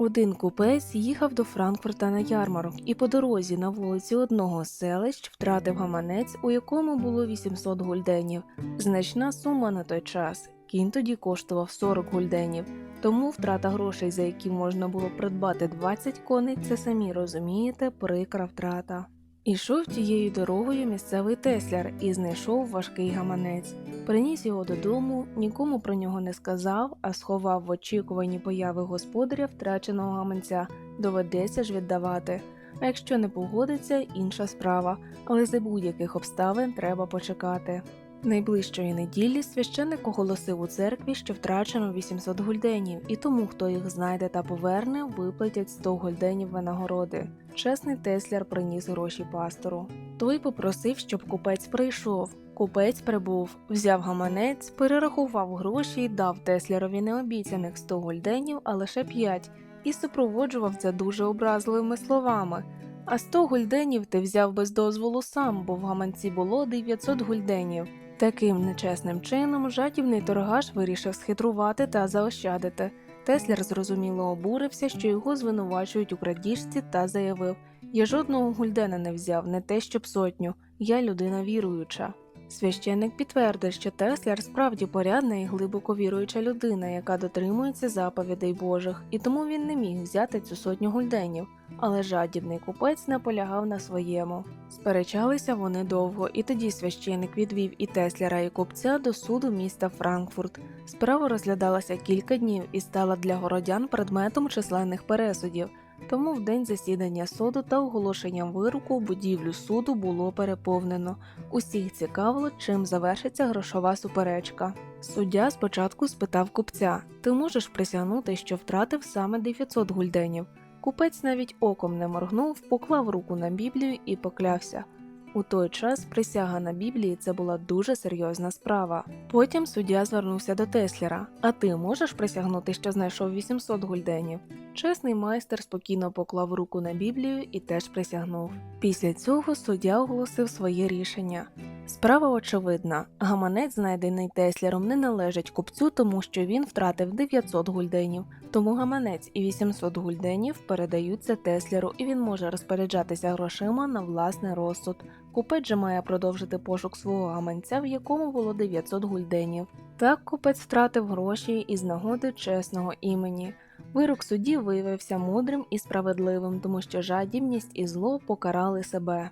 Один купець їхав до Франкфурта на ярмарок і по дорозі на вулиці одного з селищ втратив гаманець, у якому було 800 гульденів. Значна сума на той час. Кінь тоді коштував 40 гульденів, тому втрата грошей, за які можна було придбати 20 коней, це самі розумієте, прикра втрата. Ішов тією дорогою місцевий тесляр і знайшов важкий гаманець. Приніс його додому, нікому про нього не сказав, а сховав в очікуванні появи господаря втраченого гаманця. Доведеться ж віддавати. А якщо не погодиться, інша справа, але за будь-яких обставин треба почекати. Найближчої неділі священник оголосив у церкві, що втрачено 800 гульденів, і тому, хто їх знайде та поверне, виплатять 100 гульденів винагороди. Чесний тесляр приніс гроші пастору. Той попросив, щоб купець прийшов. Купець прибув, взяв гаманець, перерахував гроші і дав теслярові необіцяних 100 гульденів, а лише 5, і супроводжував це дуже образливими словами. А 100 гульденів ти взяв без дозволу сам, бо в гаманці було 900 гульденів. Таким нечесним чином жадібний торгаш вирішив схитрувати та заощадити. Тесляр зрозуміло обурився, що його звинувачують у крадіжці, та заявив: Я жодного гульдена не взяв, не те щоб сотню, я людина віруюча. Священник підтвердив, що Тесляр справді порядна і глибоко віруюча людина, яка дотримується заповідей Божих, і тому він не міг взяти цю сотню гульденів. Але жадібний купець наполягав на своєму. Сперечалися вони довго, і тоді священик відвів і Тесляра, і купця до суду міста Франкфурт. Справа розглядалася кілька днів і стала для городян предметом численних пересудів. Тому в день засідання суду та оголошенням вироку будівлю суду було переповнено. Усіх цікавило, чим завершиться грошова суперечка. Суддя спочатку спитав купця: Ти можеш присягнути, що втратив саме 900 гульденів? Купець навіть оком не моргнув, поклав руку на Біблію і поклявся. У той час присяга на Біблії це була дуже серйозна справа. Потім суддя звернувся до Теслера: А ти можеш присягнути, що знайшов 800 гульденів? Чесний майстер спокійно поклав руку на Біблію і теж присягнув. Після цього суддя оголосив своє рішення. Справа очевидна: гаманець, знайдений Теслером, не належить купцю, тому що він втратив 900 гульденів. Тому гаманець і 800 гульденів передаються Теслеру, і він може розпоряджатися грошима на власний розсуд. Купець же має продовжити пошук свого гаманця, в якому було 900 гульденів. Так купець втратив гроші із нагоди чесного імені. Вирок судді виявився мудрим і справедливим, тому що жадібність і зло покарали себе.